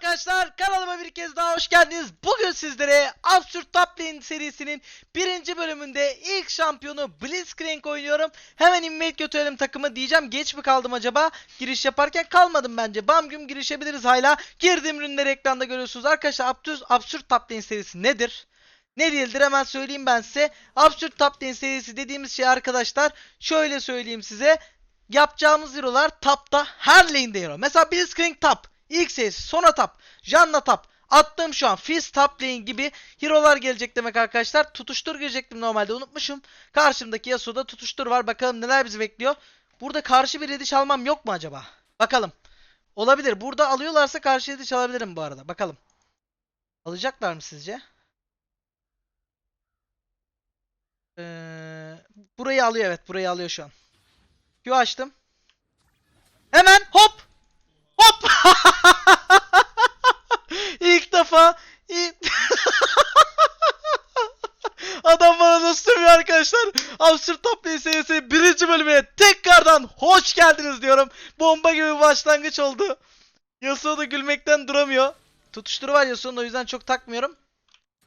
arkadaşlar kanalıma bir kez daha hoş geldiniz. Bugün sizlere Absürt Top Lane serisinin birinci bölümünde ilk şampiyonu Blitzcrank oynuyorum. Hemen invade götürelim takımı diyeceğim. Geç mi kaldım acaba? Giriş yaparken kalmadım bence. Bam güm girişebiliriz hala. Girdim ürünleri ekranda görüyorsunuz. Arkadaşlar Absürt, Absürt Top Lane serisi nedir? Ne değildir hemen söyleyeyim ben size. Absürt Top Lane serisi dediğimiz şey arkadaşlar şöyle söyleyeyim size. Yapacağımız hero'lar tapta her lane'de hero. Mesela Blitzcrank tap. İlk serisi sonra tap. Janna tap. Attığım şu an Fizz top lane gibi hero'lar gelecek demek arkadaşlar. Tutuştur girecektim normalde unutmuşum. Karşımdaki Yasuo'da tutuştur var. Bakalım neler bizi bekliyor. Burada karşı bir ediş almam yok mu acaba? Bakalım. Olabilir. Burada alıyorlarsa karşı ediş alabilirim bu arada. Bakalım. Alacaklar mı sizce? Ee, burayı alıyor evet. Burayı alıyor şu an. Q açtım. Hemen hop. Hop. İlk defa. Adam bana nasıl sövüyor arkadaşlar. Absürt Top serisi birinci bölüme tekrardan hoş geldiniz diyorum. Bomba gibi bir başlangıç oldu. Yasuo da gülmekten duramıyor. Tutuşturu var Yasuo'nun o yüzden çok takmıyorum.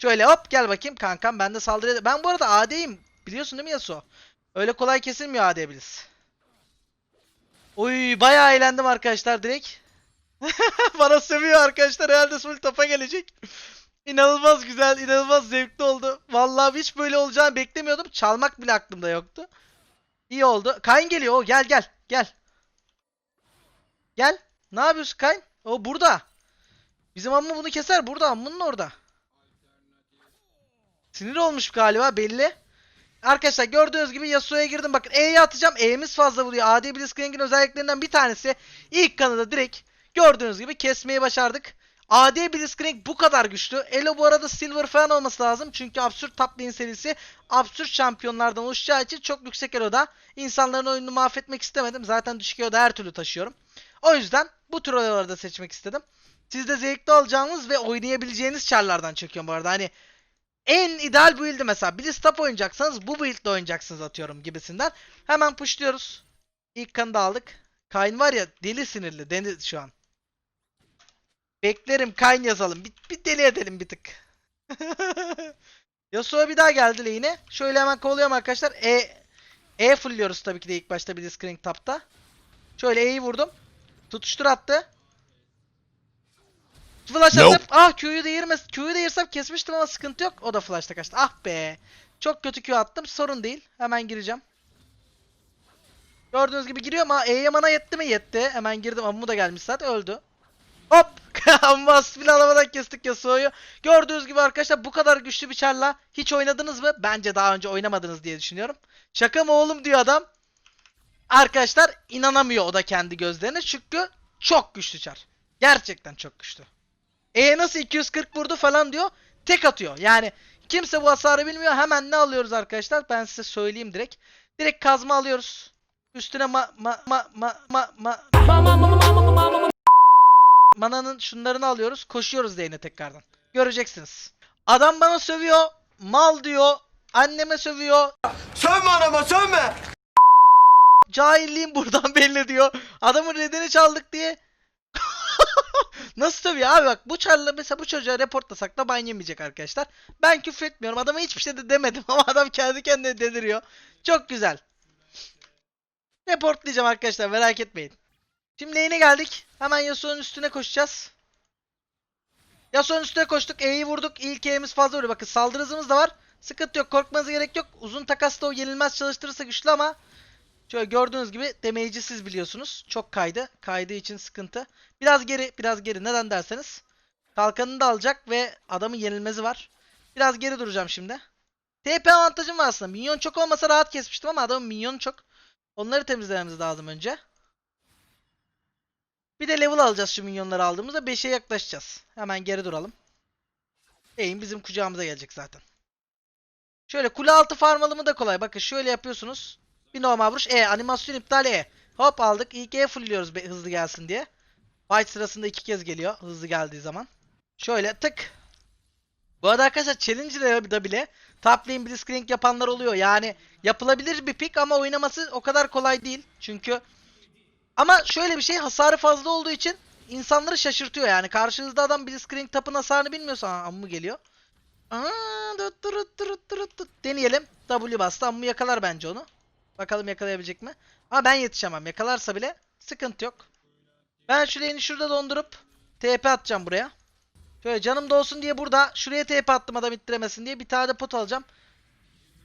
Şöyle hop gel bakayım kankam ben de saldırı... Ben bu arada AD'yim. Biliyorsun değil mi Yasuo? Öyle kolay kesilmiyor AD Blitz. Oy bayağı eğlendim arkadaşlar direkt. Bana sövüyor arkadaşlar herhalde full topa gelecek. İnanılmaz güzel, inanılmaz zevkli oldu. Vallahi hiç böyle olacağını beklemiyordum. Çalmak bile aklımda yoktu. İyi oldu. Kayn geliyor. O gel gel gel. Gel. Ne yapıyorsun Kayn? O burada. Bizim amma bunu keser. Burada ammunun orada. Sinir olmuş galiba belli. Arkadaşlar gördüğünüz gibi Yasuo'ya girdim. Bakın E'ye atacağım. E'miz fazla vuruyor. AD Blitzcrank'in özelliklerinden bir tanesi. İlk kanada direkt gördüğünüz gibi kesmeyi başardık. AD Blitzcrank bu kadar güçlü. Elo bu arada Silver falan olması lazım. Çünkü Absürt Top Lane serisi Absürt şampiyonlardan oluşacağı için çok yüksek Elo'da. İnsanların oyununu mahvetmek istemedim. Zaten düşük Elo'da her türlü taşıyorum. O yüzden bu tür Elo'ları da seçmek istedim. Siz de zevkli alacağınız ve oynayabileceğiniz çarlardan çekiyorum bu arada. Hani en ideal build'i mesela Blitz top oynayacaksanız bu build'le oynayacaksınız atıyorum gibisinden. Hemen pushluyoruz. İlk kanı da aldık. Kayn var ya deli sinirli. Deli şu an. Beklerim Kayn yazalım. Bir, bir deli edelim bir tık. Yasuo bir daha geldi lane'e. Şöyle hemen kovalıyorum arkadaşlar. E E fullliyoruz tabii ki de ilk başta Blitzcrank tapta. Şöyle E'yi vurdum. Tutuştur attı. Flash Nope. atıp ah Q'yu değirmez. Q'yu değirsem kesmiştim ama sıkıntı yok. O da flash'ta kaçtı. Ah be. Çok kötü Q attım. Sorun değil. Hemen gireceğim. Gördüğünüz gibi giriyorum ama E'ye mana yetti mi? Yetti. Hemen girdim. Ammu da gelmiş zaten. Öldü. Hop. Amma spin alamadan kestik Yasuo'yu. Gördüğünüz gibi arkadaşlar bu kadar güçlü bir çarla hiç oynadınız mı? Bence daha önce oynamadınız diye düşünüyorum. Şaka mı oğlum diyor adam. Arkadaşlar inanamıyor o da kendi gözlerine. Çünkü çok güçlü çar. Gerçekten çok güçlü. E nasıl 240 vurdu falan diyor. Tek atıyor. Yani kimse bu hasarı bilmiyor. Hemen ne alıyoruz arkadaşlar? Ben size söyleyeyim direkt. Direkt kazma alıyoruz. Üstüne ma ma ma ma ma ma Mananın şunlarını alıyoruz. Koşuyoruz lane'e tekrardan. Göreceksiniz. Adam bana sövüyor. Mal diyor. Anneme sövüyor. Sönme anama sönme. Cahilliğim buradan belli diyor. Adamın redini çaldık diye. Nasıl sövüyor abi bak bu çarla mesela bu çocuğa reportlasak da ban yemeyecek arkadaşlar. Ben küfür etmiyorum adama hiçbir şey de demedim ama adam kendi kendine deliriyor. Çok güzel. Reportlayacağım arkadaşlar merak etmeyin. Şimdi lane'e geldik. Hemen Yasuo'nun üstüne koşacağız. Yasuo'nun üstüne koştuk. E'yi vurduk. İlk E'miz fazla vuruyor. Bakın saldırı hızımız da var. Sıkıntı yok. Korkmanıza gerek yok. Uzun takasta o yenilmez çalıştırırsa güçlü ama Şöyle gördüğünüz gibi damage'i siz biliyorsunuz. Çok kaydı. Kaydığı için sıkıntı. Biraz geri, biraz geri. Neden derseniz. Kalkanını da alacak ve adamın yenilmezi var. Biraz geri duracağım şimdi. TP avantajım var aslında. Minyon çok olmasa rahat kesmiştim ama adamın minyonu çok. Onları temizlememiz lazım önce. Bir de level alacağız şu minyonları aldığımızda. 5'e yaklaşacağız. Hemen geri duralım. Eğim bizim kucağımıza gelecek zaten. Şöyle kule altı farm alımı da kolay. Bakın şöyle yapıyorsunuz. Bir normal vuruş. E animasyon iptal E. Hop aldık. İlk E fullliyoruz hızlı gelsin diye. Fight sırasında iki kez geliyor. Hızlı geldiği zaman. Şöyle tık. Bu arada arkadaşlar Challenger'da bile top lane blitzcrank yapanlar oluyor. Yani yapılabilir bir pick ama oynaması o kadar kolay değil. Çünkü ama şöyle bir şey hasarı fazla olduğu için insanları şaşırtıyor yani. Karşınızda adam Blitzcrank tapın hasarını bilmiyorsa Aa, ammu geliyor. Aa, dut durut durut durut dut. Deneyelim. W bastı. Ammu yakalar bence onu. Bakalım yakalayabilecek mi? Ama ben yetişemem. Yakalarsa bile sıkıntı yok. Ben şu lane'i şurada dondurup TP atacağım buraya. Şöyle canım da olsun diye burada şuraya TP attım adam ittiremesin diye bir tane de pot alacağım.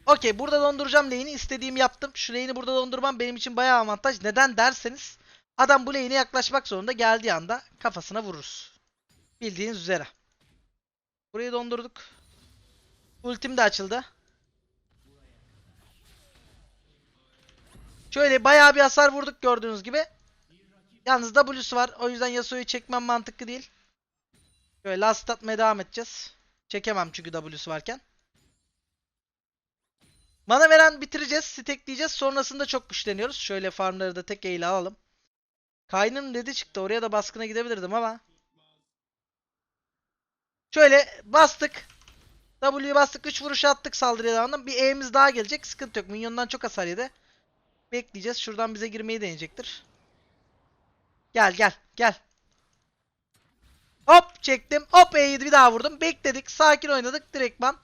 Okey burada donduracağım lane'i. istediğimi yaptım. Şu lane'i burada dondurmam benim için bayağı avantaj. Neden derseniz adam bu lane'e yaklaşmak zorunda geldiği anda kafasına vururuz. Bildiğiniz üzere. Burayı dondurduk. Ultim de açıldı. Şöyle bayağı bir hasar vurduk gördüğünüz gibi. Yalnız W'su var. O yüzden Yasuo'yu çekmem mantıklı değil. Şöyle last atmaya devam edeceğiz. Çekemem çünkü W'su varken. Mana veren bitireceğiz. Stackleyeceğiz. Sonrasında çok güçleniyoruz. Şöyle farmları da tek eyle alalım. Kayn'ın dedi çıktı. Oraya da baskına gidebilirdim ama. Şöyle bastık. W'ye bastık. 3 vuruş attık saldırıya devamında. Bir E'miz daha gelecek. Sıkıntı yok. Minyondan çok hasar yedi. Bekleyeceğiz. Şuradan bize girmeyi deneyecektir. Gel gel gel. Hop çektim. Hop E'yi bir daha vurdum. Bekledik. Sakin oynadık. Direktman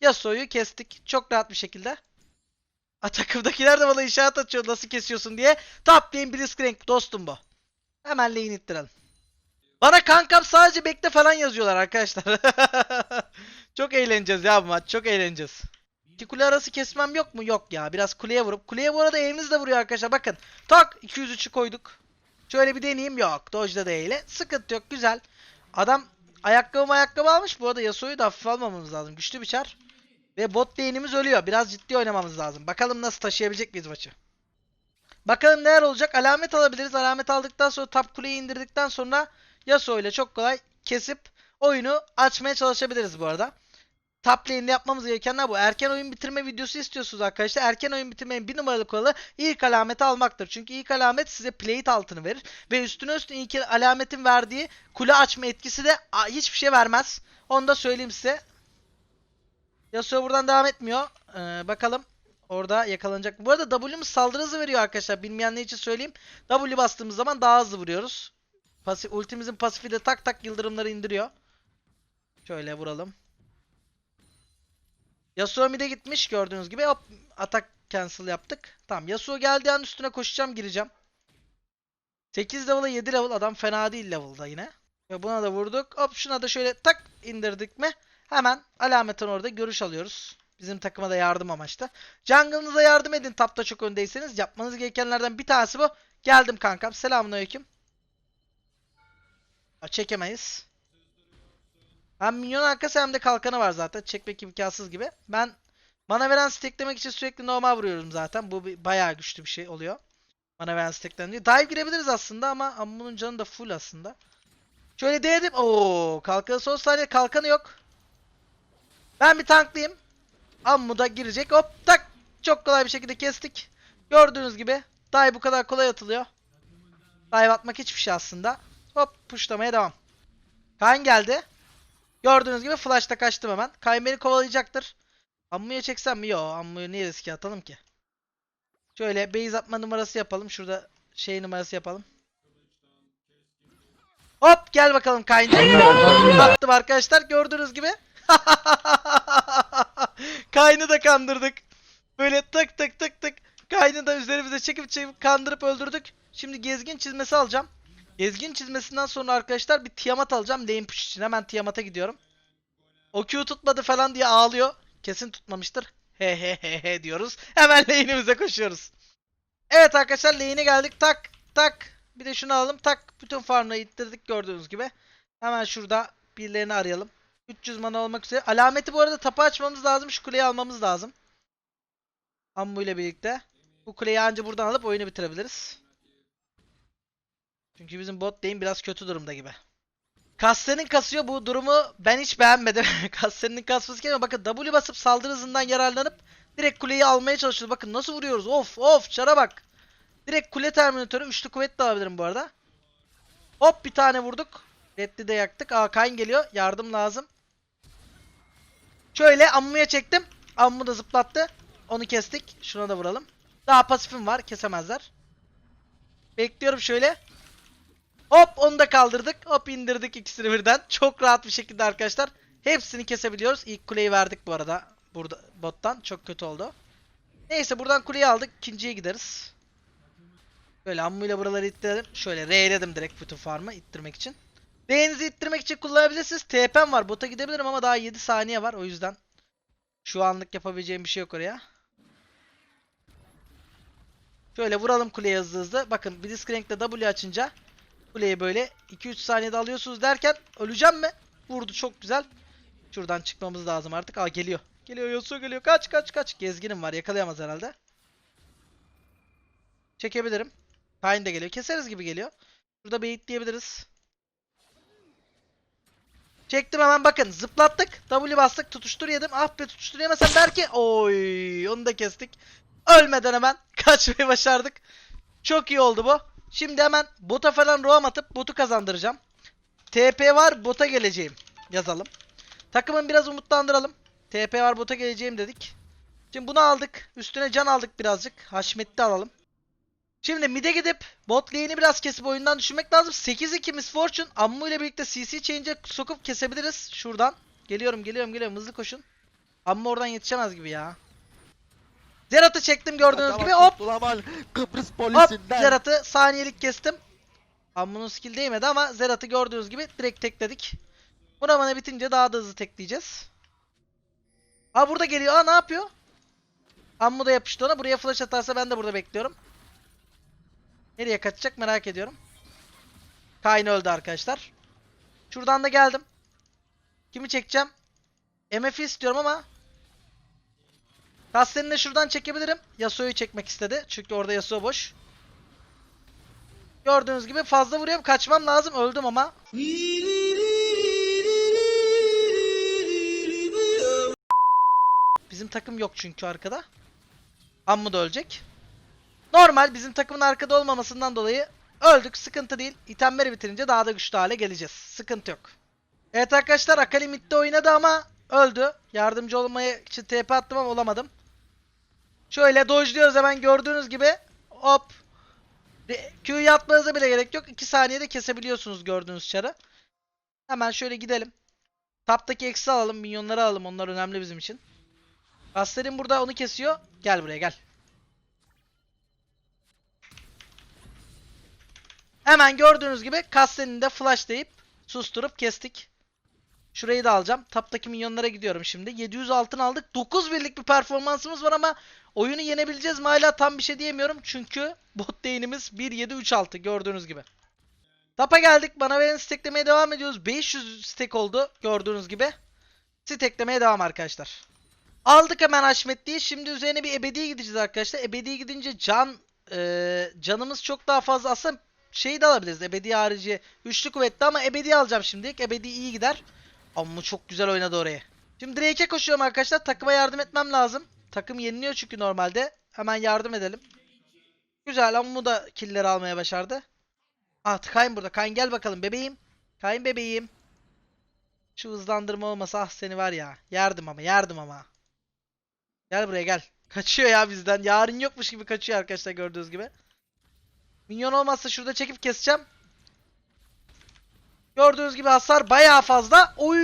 Yasuo'yu kestik. Çok rahat bir şekilde. A, takımdakiler de bana işaret atıyor nasıl kesiyorsun diye. Top lane Blitzcrank dostum bu. Hemen lane ittirelim. Bana kankam sadece bekle falan yazıyorlar arkadaşlar. çok eğleneceğiz ya bu maç. Çok eğleneceğiz. İki kule arası kesmem yok mu? Yok ya. Biraz kuleye vurup. Kuleye bu arada evimiz de vuruyor arkadaşlar. Bakın. Tak 203'ü koyduk. Şöyle bir deneyeyim. Yok. Dodge'da da eyle. Sıkıntı yok. Güzel. Adam ayakkabı ayakkabı almış. Bu arada Yasuo'yu da hafife almamamız lazım. Güçlü bir çar. Ve bot lane'imiz ölüyor. Biraz ciddi oynamamız lazım. Bakalım nasıl taşıyabilecek miyiz maçı. Bakalım neler olacak. Alamet alabiliriz. Alamet aldıktan sonra top kuleyi indirdikten sonra Yasuo ile çok kolay kesip oyunu açmaya çalışabiliriz bu arada. Top lane'de yapmamız gerekenler bu. Erken oyun bitirme videosu istiyorsunuz arkadaşlar. Erken oyun bitirmenin bir numaralı kuralı ilk alameti almaktır. Çünkü ilk alamet size plate altını verir. Ve üstüne üstüne ilk alametin verdiği kule açma etkisi de hiçbir şey vermez. Onu da söyleyeyim size. Yasuo buradan devam etmiyor. Ee, bakalım orada yakalanacak. Bu arada W'muz saldırı hızı veriyor arkadaşlar. Bilmeyenler için söyleyeyim. W bastığımız zaman daha hızlı vuruyoruz. Pasif, ultimizin pasifi de tak tak yıldırımları indiriyor. Şöyle vuralım. Yasuo mid'e gitmiş gördüğünüz gibi. Hop atak cancel yaptık. Tamam Yasuo geldiği an üstüne koşacağım gireceğim. 8 level'a 7 level adam fena değil level'da yine. Ve buna da vurduk. Hop şuna da şöyle tak indirdik mi? Hemen alametten orada görüş alıyoruz. Bizim takıma da yardım amaçlı. Jungle'ınıza yardım edin tapta çok öndeyseniz. Yapmanız gerekenlerden bir tanesi bu. Geldim kankam. Selamünaleyküm. Çekemeyiz. Hem minyon arkası hem de kalkanı var zaten. Çekmek imkansız gibi. Ben mana veren steklemek için sürekli normal vuruyorum zaten. Bu bir, bayağı güçlü bir şey oluyor. Mana veren steklenince. Dive girebiliriz aslında ama, ama bunun canı da full aslında. Şöyle denedim. Oo, kalkanı son saniye kalkanı yok. Ben bir tanklayayım. Ammu da girecek. Hop tak. Çok kolay bir şekilde kestik. Gördüğünüz gibi dive bu kadar kolay atılıyor. Dive atmak hiçbir şey aslında. Hop pushlamaya devam. Kayn geldi. Gördüğünüz gibi flash'ta kaçtım hemen. Kayn beni kovalayacaktır. Ammu'ya çeksem mi? Yo Ammu'yu niye riske atalım ki? Şöyle base atma numarası yapalım. Şurada şey numarası yapalım. Hop gel bakalım Kayn'cığım. Attım arkadaşlar gördüğünüz gibi. Kayn'ı da kandırdık. Böyle tık tık tık tık. Kayn'ı da üzerimize çekip çekip kandırıp öldürdük. Şimdi gezgin çizmesi alacağım. Gezgin çizmesinden sonra arkadaşlar bir Tiamat alacağım. Lane push için hemen Tiamat'a gidiyorum. O Q tutmadı falan diye ağlıyor. Kesin tutmamıştır. He he he he diyoruz. Hemen lane'imize koşuyoruz. Evet arkadaşlar lane'e geldik. Tak tak. Bir de şunu alalım. Tak. Bütün farmları ittirdik gördüğünüz gibi. Hemen şurada birilerini arayalım. 300 mana olmak üzere. Alameti bu arada tapa açmamız lazım. Şu kuleyi almamız lazım. Ammu ile birlikte. Bu kuleyi anca buradan alıp oyunu bitirebiliriz. Çünkü bizim bot lane biraz kötü durumda gibi. Kasten'in kasıyor bu durumu ben hiç beğenmedim. Kasten'in kasması gelmiyor. Bakın W basıp saldırı hızından yararlanıp direkt kuleyi almaya çalışıyoruz. Bakın nasıl vuruyoruz. Of of çara bak. Direkt kule terminatörü. Üçlü kuvvet de alabilirim bu arada. Hop bir tane vurduk. Redli de yaktık. Aa Kayn geliyor. Yardım lazım. Şöyle Ammu'ya çektim. Ammu da zıplattı. Onu kestik. Şuna da vuralım. Daha pasifim var. Kesemezler. Bekliyorum şöyle. Hop onu da kaldırdık. Hop indirdik ikisini birden. Çok rahat bir şekilde arkadaşlar. Hepsini kesebiliyoruz. İlk kuleyi verdik bu arada. Burada bottan. Çok kötü oldu. Neyse buradan kuleyi aldık. İkinciye gideriz. Böyle ammuyla buraları ittirelim. Şöyle R'ledim direkt bütün farmı ittirmek için. D'nizi ittirmek için kullanabilirsiniz. TP'm var. Bota gidebilirim ama daha 7 saniye var. O yüzden şu anlık yapabileceğim bir şey yok oraya. Şöyle vuralım kuleye hızlı hızlı. Bakın Blitzcrank'te W açınca kuleyi böyle 2-3 saniyede alıyorsunuz derken öleceğim mi? Vurdu çok güzel. Şuradan çıkmamız lazım artık. Aa geliyor. Geliyor Yasuo geliyor. Kaç kaç kaç. Gezginim var. Yakalayamaz herhalde. Çekebilirim. Kayn de geliyor. Keseriz gibi geliyor. Burada baitleyebiliriz. Çektim hemen bakın. Zıplattık. W bastık. Tutuştur yedim. Ah be tutuştur yemesem belki. Oy onu da kestik. Ölmeden hemen kaçmayı başardık. Çok iyi oldu bu. Şimdi hemen bota falan roam atıp botu kazandıracağım. TP var bota geleceğim. Yazalım. Takımın biraz umutlandıralım. TP var bota geleceğim dedik. Şimdi bunu aldık. Üstüne can aldık birazcık. Haşmetli alalım. Şimdi mid'e gidip bot lane'i biraz kesip oyundan düşürmek lazım. 8-2 Miss Fortune. Ammu ile birlikte CC change'e sokup kesebiliriz. Şuradan. Geliyorum geliyorum geliyorum. Hızlı koşun. Ammu oradan yetişemez gibi ya. Zerat'ı çektim gördüğünüz gibi. Hop Kurtulamal Kıbrıs Hop polisinden. Zerat'ı saniyelik kestim. Ammunun skill değmedi ama Zerat'ı gördüğünüz gibi direkt tekledik. Buna bana bitince daha da hızlı tekleyeceğiz. Aa burada geliyor. Aa ne yapıyor? Ammu da yapıştı ona. Buraya flash atarsa ben de burada bekliyorum. Nereye kaçacak merak ediyorum. Kayn öldü arkadaşlar. Şuradan da geldim. Kimi çekeceğim? MF'i istiyorum ama Kastenini de şuradan çekebilirim. Yasuo'yu çekmek istedi. Çünkü orada Yasuo boş. Gördüğünüz gibi fazla vuruyorum. Kaçmam lazım. Öldüm ama. Bizim takım yok çünkü arkada. Ammu da ölecek. Normal bizim takımın arkada olmamasından dolayı öldük. Sıkıntı değil. İtemleri bitirince daha da güçlü hale geleceğiz. Sıkıntı yok. Evet arkadaşlar Akali midde oynadı ama öldü. Yardımcı olmaya için TP attım ama olamadım. Şöyle dojluyoruz hemen gördüğünüz gibi. Hop. Q'yu atmanıza bile gerek yok. 2 saniyede kesebiliyorsunuz gördüğünüz çarı. Hemen şöyle gidelim. Taptaki eksi alalım. Minyonları alalım. Onlar önemli bizim için. Asterin burada onu kesiyor. Gel buraya gel. Hemen gördüğünüz gibi Kasten'in de flash deyip susturup kestik. Şurayı da alacağım. Taptaki minyonlara gidiyorum şimdi. 700 altın aldık. 9 birlik bir performansımız var ama oyunu yenebileceğiz mi hala tam bir şey diyemiyorum. Çünkü bot değinimiz 1-7-3-6 gördüğünüz gibi. Tapa geldik. Bana veren steklemeye devam ediyoruz. 500 stek oldu gördüğünüz gibi. Steklemeye devam arkadaşlar. Aldık hemen Haşmetli'yi. Şimdi üzerine bir ebediye gideceğiz arkadaşlar. Ebediye gidince can e, canımız çok daha fazla. Aslında şeyi de alabiliriz. Ebedi harici. Üçlü kuvvetli ama ebedi alacağım şimdilik. Ebedi iyi gider. Amma çok güzel oynadı orayı. Şimdi Drake'e koşuyorum arkadaşlar. Takıma yardım etmem lazım. Takım yeniliyor çünkü normalde. Hemen yardım edelim. Güzel Ammu da killleri almaya başardı. Ah Kayn burada. Kayn gel bakalım bebeğim. Kayn bebeğim. Şu hızlandırma olmasa ah seni var ya. Yardım ama yardım ama. Gel buraya gel. Kaçıyor ya bizden. Yarın yokmuş gibi kaçıyor arkadaşlar gördüğünüz gibi. Minyon olmazsa şurada çekip keseceğim. Gördüğünüz gibi hasar bayağı fazla. Oy!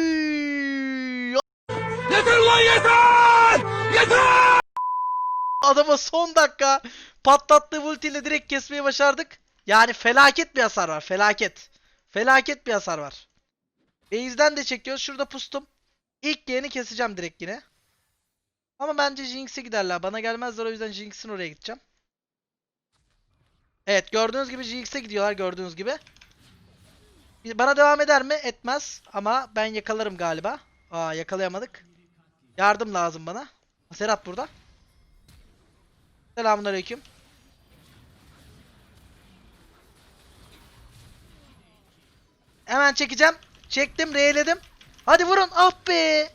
Yeter lan yeter! Yeter! Adama son dakika patlattığı ultiyle direkt kesmeyi başardık. Yani felaket bir hasar var. Felaket. Felaket bir hasar var. Base'den de çekiyoruz. Şurada pustum. İlk yeni keseceğim direkt yine. Ama bence Jinx'e giderler. Bana gelmezler o yüzden Jinx'in oraya gideceğim. Evet gördüğünüz gibi Jinx'e gidiyorlar gördüğünüz gibi. Bana devam eder mi? Etmez. Ama ben yakalarım galiba. Aa yakalayamadık. Yardım lazım bana. Serhat burada. Selamünaleyküm. Hemen çekeceğim. Çektim, reyledim. Hadi vurun. Ah be.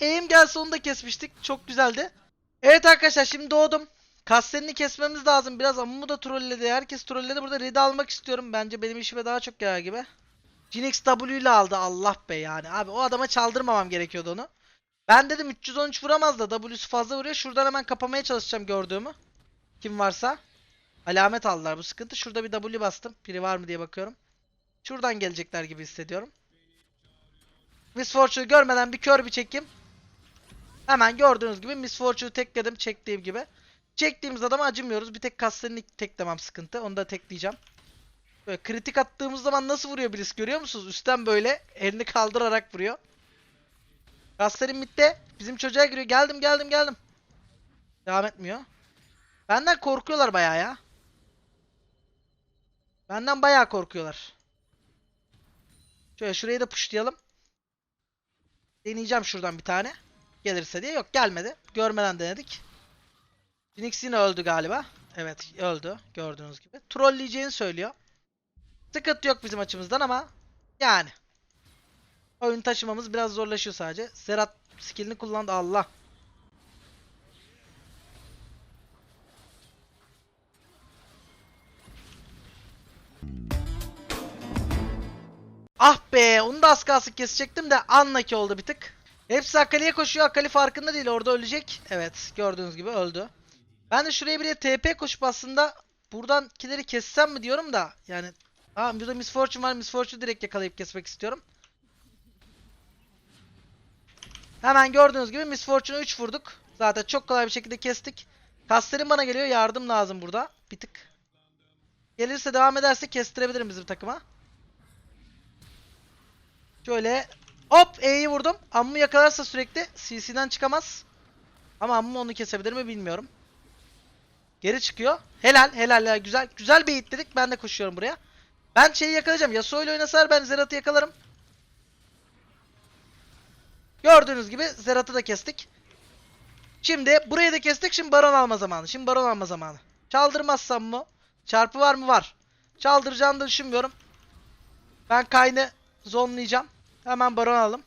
Eğim gelse onu da kesmiştik. Çok güzeldi. Evet arkadaşlar şimdi doğdum. Kastenini kesmemiz lazım. Biraz Amumu da trolledi. Herkes trolledi. Burada red'i almak istiyorum. Bence benim işime daha çok yarar gibi. Jinx W ile aldı. Allah be yani. Abi o adama çaldırmamam gerekiyordu onu. Ben dedim 313 vuramaz da W'su fazla vuruyor. Şuradan hemen kapamaya çalışacağım gördüğümü. Kim varsa. Alamet aldılar bu sıkıntı. Şurada bir W bastım. Biri var mı diye bakıyorum. Şuradan gelecekler gibi hissediyorum. Miss Fortune'u görmeden bir kör bir çekeyim. Hemen gördüğünüz gibi Miss Fortune'u tekledim çektiğim gibi. Çektiğimiz adama acımıyoruz. Bir tek kaslarını teklemem sıkıntı. Onu da tekleyeceğim. Böyle kritik attığımız zaman nasıl vuruyor birisi görüyor musunuz? Üstten böyle elini kaldırarak vuruyor. Kasların mitte. Bizim çocuğa giriyor. Geldim geldim geldim. Devam etmiyor. Benden korkuyorlar bayağı ya. Benden bayağı korkuyorlar. Şöyle şurayı da pushlayalım. Deneyeceğim şuradan bir tane. Gelirse diye. Yok gelmedi. Görmeden denedik. Phoenix yine öldü galiba. Evet öldü. Gördüğünüz gibi. Trolleyeceğini söylüyor. Sıkıntı yok bizim açımızdan ama yani. Oyun taşımamız biraz zorlaşıyor sadece. Zerat skillini kullandı. Allah. Ah be onu da az kalsın kesecektim de unlucky oldu bir tık. Hepsi Akali'ye koşuyor. Akali farkında değil. Orada ölecek. Evet gördüğünüz gibi öldü. Ben de şuraya bir TP koşup aslında buradan kileri kessem mi diyorum da. Yani Aa burada Miss Fortune var. Miss Fortune direkt yakalayıp kesmek istiyorum. Hemen gördüğünüz gibi Miss Fortune'u 3 vurduk. Zaten çok kolay bir şekilde kestik. Kasların bana geliyor. Yardım lazım burada. Bir tık. Gelirse devam ederse kestirebilirim bizim takıma. Şöyle hop E'yi vurdum. Ammu yakalarsa sürekli CC'den çıkamaz. Ama Ammu onu kesebilir mi bilmiyorum. Geri çıkıyor. Helal helal ya güzel. Güzel bir hit dedik. Ben de koşuyorum buraya. Ben şeyi yakalayacağım. Yasuo ile oynasalar ben Zerat'ı yakalarım. Gördüğünüz gibi Zerat'ı da kestik. Şimdi burayı da kestik. Şimdi baron alma zamanı. Şimdi baron alma zamanı. Çaldırmazsam mı? Çarpı var mı? Var. Çaldıracağını da düşünmüyorum. Ben Kayn'ı zonlayacağım. Hemen baron alalım.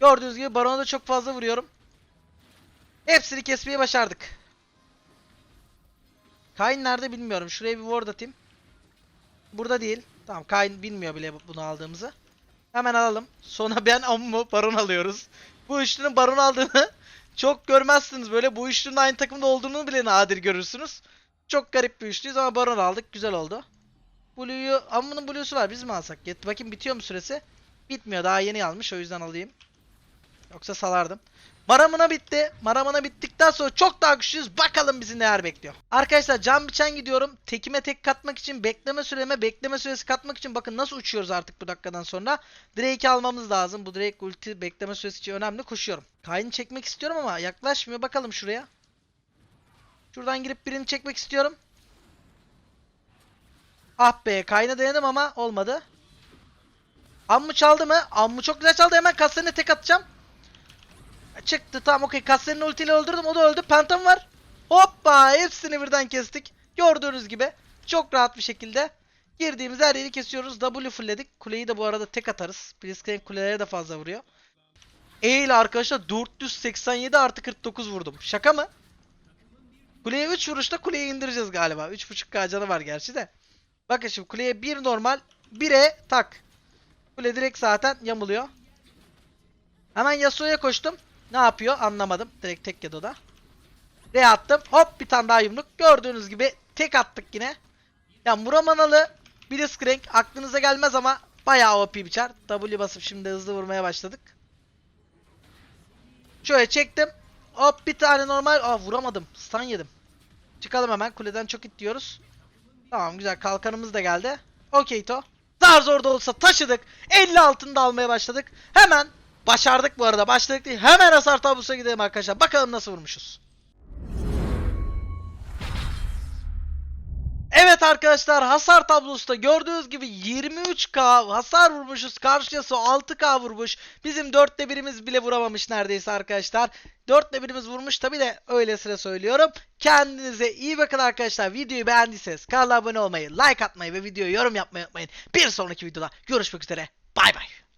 Gördüğünüz gibi barona da çok fazla vuruyorum. Hepsini kesmeyi başardık. Kayn nerede bilmiyorum. Şuraya bir ward atayım. Burada değil. Tamam Kayn bilmiyor bile bunu aldığımızı. Hemen alalım. Sonra ben Ammu baron alıyoruz. Bu üçlünün baron aldığını çok görmezsiniz. Böyle bu üçlünün aynı takımda olduğunu bile nadir görürsünüz. Çok garip bir üçlüyüz ama baron aldık. Güzel oldu. Blue'yu Ammu'nun Blue'su var. Biz mi alsak? Get bakayım bitiyor mu süresi? Bitmiyor. Daha yeni almış. O yüzden alayım. Yoksa salardım. Maramına bitti. Maramına bittikten sonra çok daha güçlüyüz. Bakalım bizi neler bekliyor. Arkadaşlar can biçen gidiyorum. Tekime tek katmak için bekleme süreme bekleme süresi katmak için bakın nasıl uçuyoruz artık bu dakikadan sonra. Drake'i almamız lazım. Bu Drake ulti bekleme süresi için önemli. Koşuyorum. Kayn'ı çekmek istiyorum ama yaklaşmıyor. Bakalım şuraya. Şuradan girip birini çekmek istiyorum. Ah be Kayn'a dayandım ama olmadı. Ammu çaldı mı? Ammu çok güzel çaldı. Hemen kaslarına tek atacağım. Çıktı tamam okey. Kaslarını ultiyle öldürdüm. O da öldü. Pentam var. Hoppa hepsini birden kestik. Gördüğünüz gibi çok rahat bir şekilde girdiğimiz her yeri kesiyoruz. W fullledik. Kuleyi de bu arada tek atarız. Blitzcrank kulelere de fazla vuruyor. E arkadaşlar 487 artı 49 vurdum. Şaka mı? Kuleye 3 vuruşta kuleyi indireceğiz galiba. 3.5k canı var gerçi de. Bakın şimdi kuleye 1 normal 1'e tak. Kule direkt zaten yamuluyor. Hemen Yasuo'ya koştum. Ne yapıyor anlamadım. Direkt tek yedi o da. R attım. Hop bir tane daha yumruk. Gördüğünüz gibi tek attık yine. Ya Muramanalı Blitzcrank aklınıza gelmez ama bayağı OP biçer. W basıp şimdi hızlı vurmaya başladık. Şöyle çektim. Hop bir tane normal. Aa vuramadım. Stun yedim. Çıkalım hemen. Kuleden çok it diyoruz. Tamam güzel. Kalkanımız da geldi. Okey to. Zar zor da olsa taşıdık. 50 altında almaya başladık. Hemen başardık bu arada. Başladık değil. Hemen hasar tablosuna gidelim arkadaşlar. Bakalım nasıl vurmuşuz. Evet arkadaşlar hasar tablosunda gördüğünüz gibi 23k hasar vurmuşuz. Karşıyası 6k vurmuş. Bizim 4'te birimiz bile vuramamış neredeyse arkadaşlar. 4'te birimiz vurmuş tabi de öylesine söylüyorum. Kendinize iyi bakın arkadaşlar. Videoyu beğendiyseniz kanala abone olmayı, like atmayı ve videoya yorum yapmayı unutmayın. Bir sonraki videoda görüşmek üzere. Bay bay.